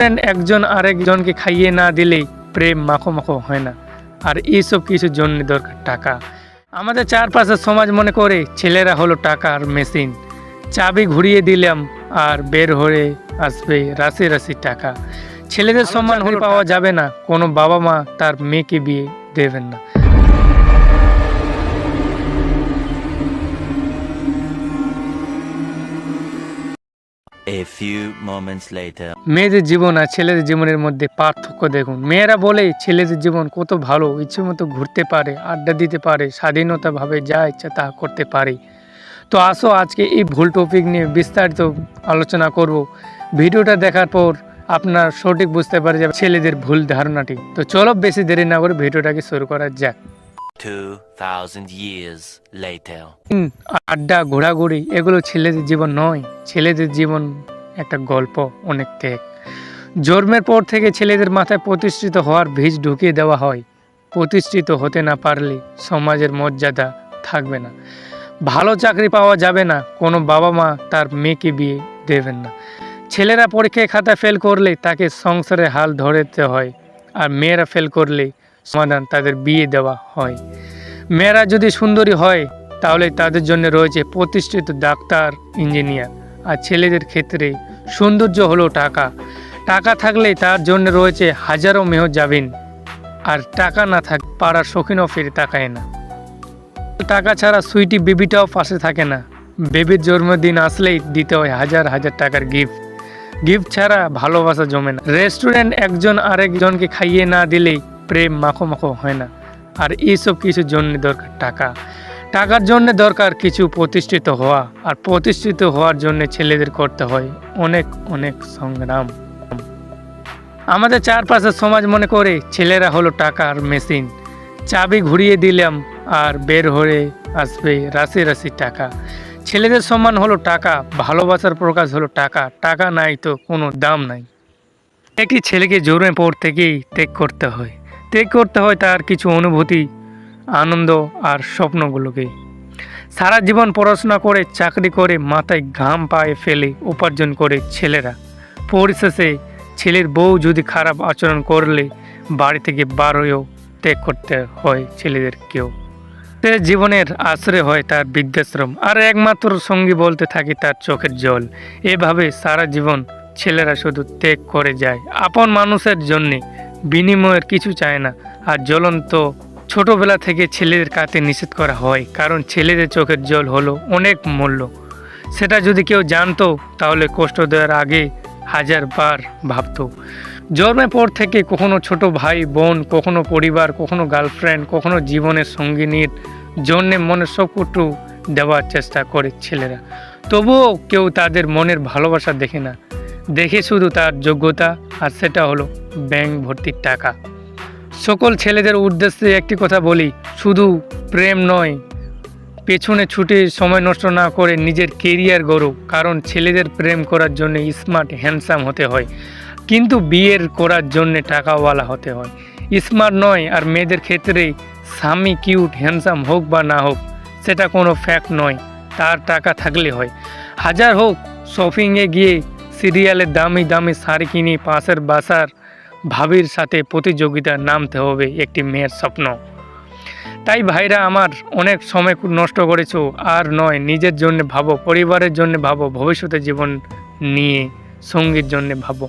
একজন আরেকজনকে খাইয়ে না দিলেই প্রেম মাখো মাখো হয় না। আর এইসব কিছুর জন্য দরকার টাকা। আমাদের চারপাশের সমাজ মনে করে ছেলেরা হলো টাকার মেশিন। চাবি ঘুরিয়ে দিলাম আর বের হয়ে আসবে রাশি রাশি টাকা। ছেলেদের সম্মান হলে পাওয়া যাবে না। কোনো বাবা মা তার মেয়েকে বিয়ে দেবেন না। মেয়েদের জীবন আর ছেলেদের জীবনের মধ্যে পার্থক্য দেখুন। মেয়েরা বলে, ছেলেদের জীবন কত ভালো, ইচ্ছে মতো ঘুরতে পারে, আড্ডা দিতে পারে, স্বাধীনতাভাবে যা ইচ্ছা তা করতে পারে। তো আসো, আজকে এই ভুল টপিক নিয়ে বিস্তারিত আলোচনা করব। ভিডিওটা দেখার পর আপনার সঠিক বুঝতে পারে যাবে ছেলেদের ভুল ধারণাটি। তো চলো, বেশি দেরি না করে ভিডিওটাকে শুরু করা যাক। 2000 years later. আড্ডা, ঘোরাঘুরি, এগুলো ছেলেদের জীবন নয়। ছেলেদের জীবন একটা গল্প, অনেক ত্যাগ। জন্মের পর থেকে ছেলেদের মাথায় প্রতিষ্ঠিত হওয়ার বীজ ঢুকিয়ে দেওয়া হয়। প্রতিষ্ঠিত হতে না পারলে সমাজের মর্যাদা থাকবে না। ভালো চাকরি পাওয়া যাবে না, কোনো বাবা মা তার মেয়েকে বিয়ে দেবেন না। ছেলেরা পরীক্ষায় খাতা ফেল করলে তাকে সংসারে হাল ধরতে হয়, আর মেয়েরা ফেল করলে সমাধান তাদের বিয়ে দেওয়া হয়। মেয়েরা যদি সুন্দরী হয়, তাহলে তাদের জন্য রয়েছে প্রতিষ্ঠিত ডাক্তার, ইঞ্জিনিয়ার। আর ছেলেদের ক্ষেত্রে সৌন্দর্য হলো টাকা। টাকা থাকলে তার জন্য রয়েছে হাজারো মেহ যাবেন আর টাকা না থাক, পাড়ার শৌখিনও ফিরে তাকায় না। টাকা ছাড়া সুইটি বেবিটাও পাশে থাকে না। বেবির জন্মদিন আসলেই দিতে হয় হাজার হাজার টাকার গিফট। গিফট ছাড়া ভালোবাসা জমে না। রেস্টুরেন্ট একজন আরেকজনকে খাইয়ে না দিলেই প্রেম মাখো মাখো হয় না। আর এইসব কিছুর জন্য দরকার টাকা। টাকার জন্য দরকার কিছু প্রতিষ্ঠিত হওয়া। আর প্রতিষ্ঠিত হওয়ার জন্য ছেলেদের করতে হয় অনেক অনেক সংগ্রাম। আমাদের চারপাশের সমাজ মনে করে ছেলেরা হলো টাকার মেশিন। চাবি ঘুরিয়ে দিলাম আর বের হয়ে আসবে রাশি রাশি টাকা। ছেলেদের সম্মান হলো টাকা, ভালোবাসার প্রকাশ হলো টাকা। টাকা নাই তো কোনো দাম নাই। একটি ছেলেকে জোরে পর থেকেই ত্যাগ করতে হয়। ত্যাগ করতে হয় তার কিছু অনুভূতি, আনন্দ আর স্বপ্নগুলোকে। সারা জীবন পড়াশোনা করে, চাকরি করে, মাথায় ঘাম পায়ে ফেলে উপার্জন করে ছেলেরা। পরিশেষে ছেলের বউ যদি খারাপ আচরণ করলে বাড়ি থেকে বার হয়েও ত্যাগ করতে হয় ছেলেদেরকেও সে জীবনের আশ্রয় হয় তার বৃদ্ধাশ্রম। আর একমাত্র সঙ্গী বলতে থাকে তার চোখের জল। এভাবে সারা জীবন ছেলেরা শুধু ত্যাগ করে যায়। আপন মানুষের জন্যে বিনিময়ের কিছু চায় না। আর জ্বলন্ত ছোটবেলা থেকে ছেলেদের কাতে নিষেধ করা হয়, কারণ ছেলেদের চোখের জল হলো অনেক মূল্য। সেটা যদি কেউ জানতো, তাহলে কষ্ট দেওয়ার আগে হাজার বার ভাবতো। জন্মের পর থেকে কখনো ছোট ভাই, বোন, কখনো পরিবার, কখনো গার্লফ্রেন্ড, কখনো জীবনের সঙ্গিনীর জন্যে মনের সবটু দেওয়ার চেষ্টা করে ছেলেরা। তবুও কেউ তাদের মনের ভালোবাসা দেখে না। দেখে শুধু তার যোগ্যতা, আর সেটা হলো ব্যাংক ভর্তির টাকা। সকল ছেলেদের উদ্দেশ্যে একটি কথা বলি, শুধু প্রেম নয়। পেছনে ছুটে সময় নষ্ট না করে নিজের কেরিয়ার গড়ো, কারণ ছেলেদের প্রেম করার জন্য স্মার্ট, হ্যান্ডসাম হতে হয়। কিন্তু বিয়ের করার জন্য টাকাওয়ালা হতে হয়। স্মার্ট নয়, আর মেয়েদের ক্ষেত্রে স্বামী কিউট, হ্যান্ডসাম হোক বা না হোক, সেটা কোনো ফ্যাক্ট নয়। তার টাকা থাকলে হয়। হাজার হোক, শপিংয়ে গিয়ে সিরিয়ালের দামি দামি শাড়ি কিনে, পাশের বাসার ভাবির সাথে প্রতিযোগিতা নামতে হবে একটি মেয়ের স্বপ্ন। তাই ভাইরা আমার অনেক সময় নষ্ট করেছ, আর নয়, নিজের জন্য ভাবো, পরিবারের জন্য ভাবো, ভবিষ্যতে জীবন নিয়ে, সঙ্গীর জন্য ভাবো।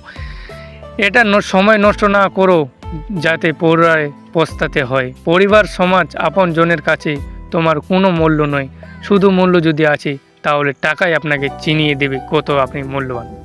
এটা সময় নষ্ট না করো, যাতে পরিবারে পস্তাতে হয়। পরিবার, সমাজ, আপন জনের কাছে তোমার কোনো মূল্য নয়। শুধু মূল্য যদি আছে, তাহলে টাকাই আপনাকে চিনিয়ে দেবে কত আপনি মূল্যবান।